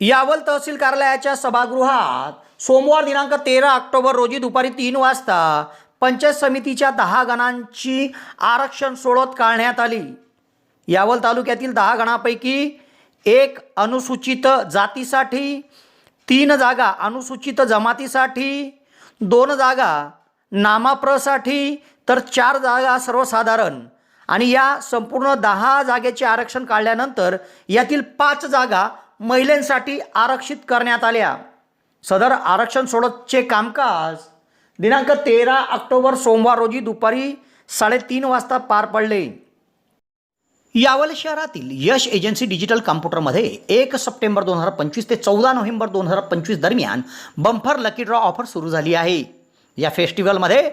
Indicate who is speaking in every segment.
Speaker 1: यावल तहसील कार्यालयाच्या सभागृहात सोमवार दिनांक तेरा ऑक्टोबर रोजी दुपारी तीन वाजता पंचायत समितीच्या दहा गणांची आरक्षण सोडत काढण्यात आली. यावल तालुक्यातील दहा गणापैकी एक अनुसूचित जातीसाठी तीन जागा अनुसूचित जमातीसाठी दोन जागा नामाप्रसाठी तर चार जागा सर्वसाधारण. आणि या संपूर्ण दहा जागेचे आरक्षण काढल्यानंतर यातील पाच जागा महिलांसाठी आरक्षित करण्यात आल्या. सदर आरक्षण सोडतचे कामकाज दिनांक तेरा ऑक्टोबर सोमवार रोजी दुपारी साडेतीन वाजता पार पडले. यावल शहरातील यश एजन्सी डिजिटल कॉम्प्युटरमध्ये एक सप्टेंबर दोन हजार पंचवीस ते चौदा नोव्हेंबर दोन हजार पंचवीस दरम्यान बंफर लकी ड्रॉ ऑफर सुरू झाली आहे. या फेस्टिवलमध्ये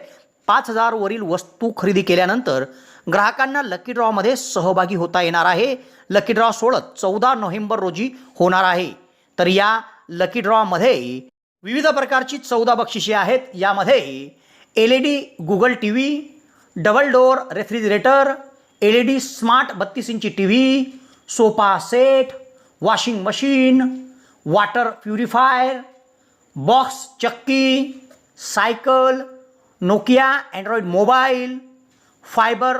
Speaker 1: पाच हजारवरील वस्तू खरेदी केल्यानंतर ग्राहकांना लकी ड्रॉमध्ये सहभागी होता येणार आहे. लकी ड्रॉ सोडत चौदा नोव्हेंबर रोजी होणार आहे. तर या लकी ड्रॉमध्ये विविध प्रकारची चौदा बक्षिसे आहेत. यामध्ये L E D Google T V double door refrigerator L E D smart बत्तीस इंची T V sofa set washing machine water purifier box चक्की cycle Nokia Android mobile fibre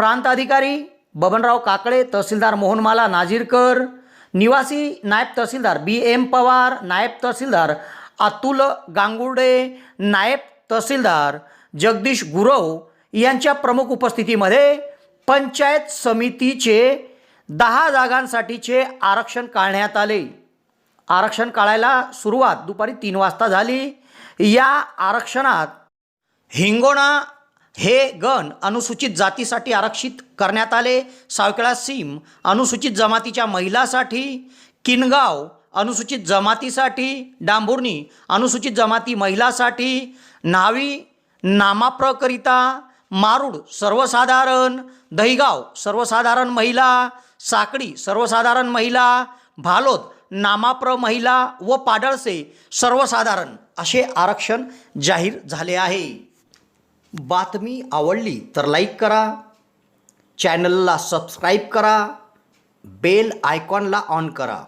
Speaker 1: प्रांताधिकारी बबनराव काकडे तहसीलदार मोहनमाला नाझीरकर निवासी नायब तहसीलदार बी एम पवार नायब तहसीलदार अतुल गांगुर्डे नायब तहसीलदार जगदीश गुरव यांच्या प्रमुख उपस्थितीमध्ये पंचायत समितीचे दहा जागांसाठीचे आरक्षण काढण्यात आले. आरक्षण काढायला सुरुवात दुपारी तीन वाजता झाली. या आरक्षणात हिंगोणा हे गण अनुसूचित जातीसाठी आरक्षित करण्यात आले. सावखेडा सीम अनुसूचित जमातीच्या महिलासाठी. किनगाव अनुसूचित जमातीसाठी. डांभुर्णी अनुसूचित जमाती महिलासाठी. नावी नामाप्रकरिता मारूड सर्वसाधारण. दहिगाव सर्वसाधारण महिला. साकडी सर्वसाधारण महिला. भालोद नामाप्र महिला व पाडळसे सर्वसाधारण असे आरक्षण जाहीर झाले आहे. बातमी आवडली तर लाईक करा. चॅनलला सबस्क्राईब करा. बेल आयकॉनला ऑन करा.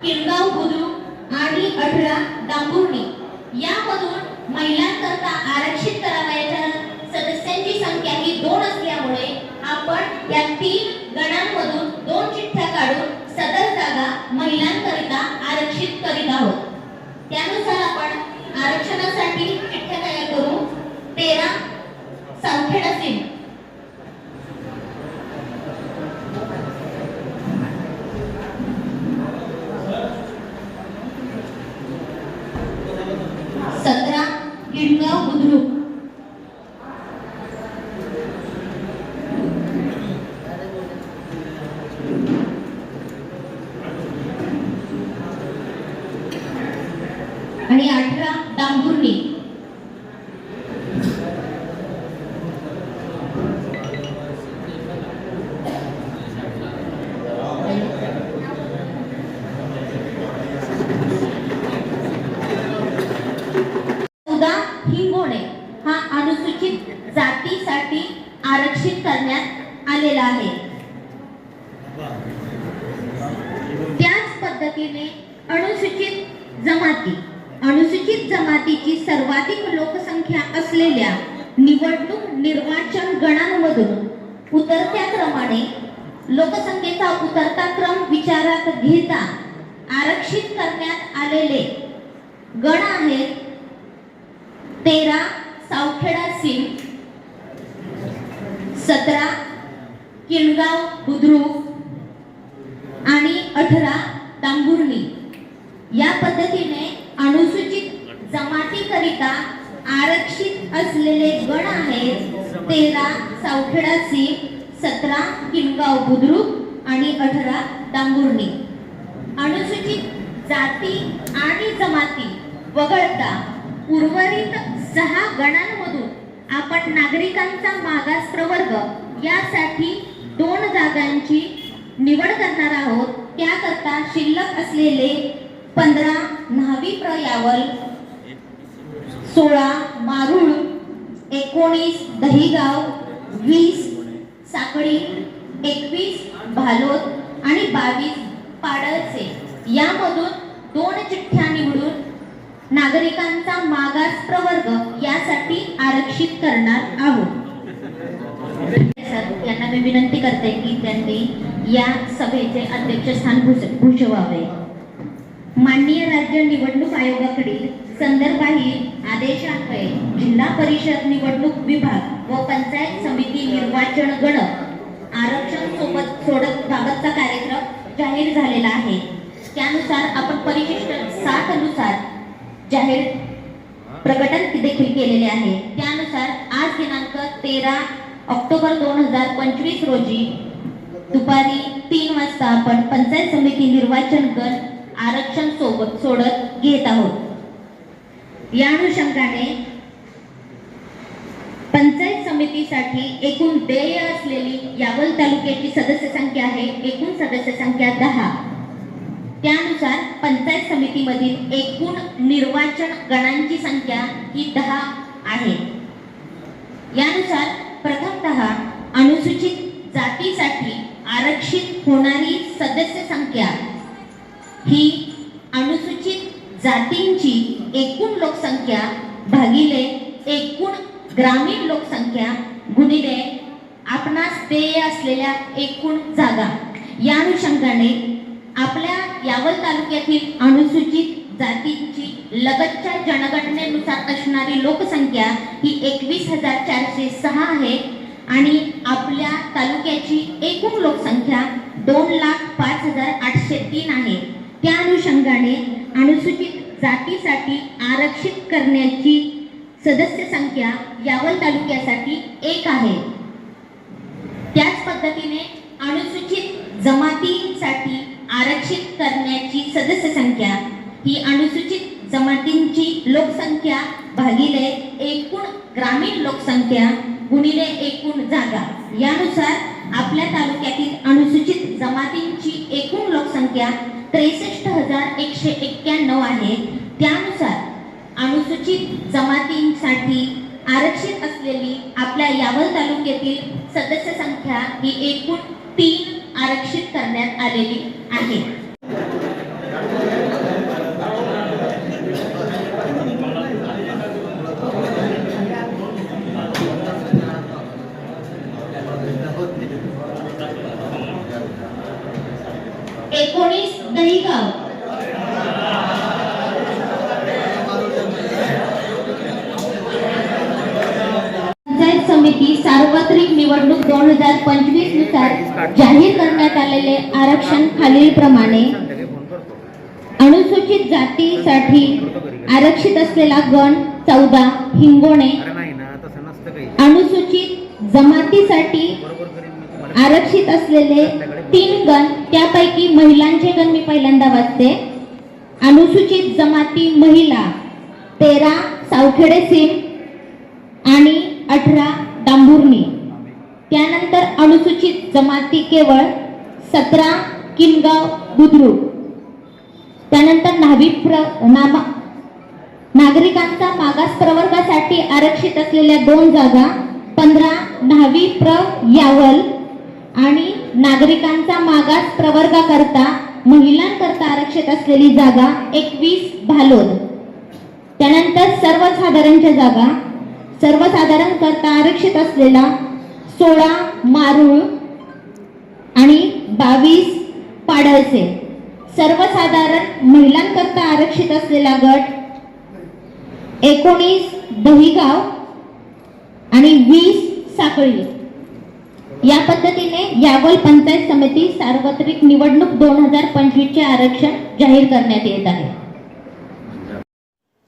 Speaker 2: किरगाव बुद्रुक आणि अठरा डांबुर्णी यामधून महिलांकरता आरक्षित करावयाच्या सदस्यांची संख्या ही दोन असल्यामुळे आपण या तीन गणांमधून दोन चिठ्ठ्या काढून सदर जागा महिलांकरिता आरक्षित करीत आहोत. आरक्षणासाठी चिठ्ठ्या तयार करू. तेरा सावखेडा सीम सतरा गिरगाव बुद्रुक आणि अठरा डांबुर्णी चौदा हिंगोणे हा अनुसूचित जातीसाठी आरक्षित करण्यात आलेला आहे त्याच पद्धतीने अनुसूचित जमाती अनुसूचित जमातीची सर्वाधिक लोकसंख्या असलेल्या निवडणूक निर्वाचन गणांमधून उतरत्या क्रमाने लोकसंख्येचा उतरता क्रम विचारात घेता आरक्षित करण्यात आलेले गण आहेत तेरा सावखेडा सिंग सतरा किणगाव बुद्रुक आणि अठरा. डांबुर्णी या पद्धतीने अनुसूचित जमातीकरिता आरक्षित असलेले गण आहेत तेरा सावखेडा सी सतरा किनगाव बुद्रुक आणि अठरा डांबुर्णी अनुसूचित जाती आणि जमाती वगळता उर्वरित सहा गणांमधून आपण नागरिकांचा मागास प्रवर्ग यासाठी दोन जागांची निवड करणार आहोत. त्याकरता शिल्लक असलेले पंधरा न्हावी प्रयावल सोळा मारुळ एकोणीस दहिगाव वीस साकळी एकवीस भालोद आणि बावीस पाडळचे. यामधून दोन चिठ्ठ्या निवडून नागरिकांचा मागास प्रवर्ग यासाठी आरक्षित करणार आहोत. यांना मी विनंती करते की त्यांनी या सभेचे अध्यक्षस्थान भूषवावे. माननीय राज्य निवडणूक आयोगाकडील संदर्भाही आदेशान्वये जिल्हा परिषद निवडणूक विभाग व पंचायत समिती निर्वाचन गण आरक्षण सोबत सोडत बाबतचा कार्यक्रम जाहीर झालेला आहे. त्यानुसार आपण परिशिष्ट साठनुसार जाहीर प्रकटन देखील केलेले आहे. त्यानुसार आज दिनांक तेरा ऑक्टोबर दोन हजार पंचवीस रोजी दुपारी तीन वाजता आपण पंचायत समिती निर्वाचन कर आरक्षण सोबत सोडत घेत आहोत. या अनुषंगाने पंचायत समितीसाठी एकूण देय असलेली यावल तालुक्याची सदस्य संख्या आहे एकूण सदस्य संख्या दहा. त्यानुसार पंचायत समितीमधील एकूण निर्वाचन गणांची संख्या ही दहा आहे. यानुसार प्रथमतः अनुसूचित जातीसाठी आरक्षित होणारी सदस्य संख्या. ही अनुसूचित जातींची एकूण लोकसंख्या भागिले एकूण ग्रामीण लोकसंख्या गुणिले आपणास देय असलेल्या एकूण जागा. या अनुषंगाने आपल्या यावल तालुक्यातील अनुसूचित जातींची लगतच्या जनगणनेनुसार असणारी लोकसंख्या ही एकवीस हजार चारशे सहा आहे आणि आपल्या तालुक्याची एकूण लोकसंख्या दोन लाख पाच हजार आठशे तीन आहे. त्या अनुषंगाने अनुसूचित जातीसाठी आरक्षित करण्याची सदस्य संख्या यावल तालुक्यासाठी एक आहे. त्याच पद्धतीने अनुसूचित जमातींसाठी आरक्षित करण्याची सदस्य संख्या ही अनुसूचित जमातींची लोकसंख्या भागिले एकूण ग्रामीण लोकसंख्या गुणिले एकूण जागा. यानुसार आपल्या तालुक्यातील अनुसूचित जमातींची एकूण लोकसंख्या त्रेसष्ट हजार एकशे एक्क्याण्णव आहे. त्यानुसार अनुसूचित जमातींसाठी आरक्षित असलेली आपल्या यावल तालुक्यातील सदस्य संख्या ही एकूण तीन आरक्षित करण्यात आलेली आहे एकोणीस दहिगाव ही सार्वत्रिक निवडणूक दोन हजार पंचवीसनुसार जाहीर करण्यात आलेले आरक्षण खालीलप्रमाणे. अनुसूचित जातीसाठी आरक्षित असलेला गण चौदा हिंगोणे. अनुसूचित जमातीसाठी आरक्षित असलेले तीन गण त्यापैकी महिलांचे गण मी पहिल्यांदा वाचते. अनुसूचित जमाती महिला तेरा सावखेडे सीम आणि अठरा तांबुर्णी त्यानंतर अनुसूचित जमाती केवळ सतरा किनगाव बुद्रुक. त्यानंतर न्हावी प्र नामा नागरिकांचा मागास प्रवर्गासाठी आरक्षित असलेल्या दोन जागा पंधरा न्हावी प्र यावल आणि नागरिकांचा मागास प्रवर्गाकरता महिलांकरता आरक्षित असलेली जागा एकवीस भालोद. त्यानंतर सर्वसाधारणच्या जागा सर्वसाधारण करता आरक्षित असलेला सोळा मारूळ आणि बावीस पाडळसे. सर्वसाधारण महिलांकरता आरक्षित असलेला गट एकोणीस दहिगाव आणि वीस साखळी या पद्धतीने यावल पंचायत समिती सार्वत्रिक निवडणूक दोन हजार पंचवीसचे आरक्षण जाहीर करण्यात येत आहे.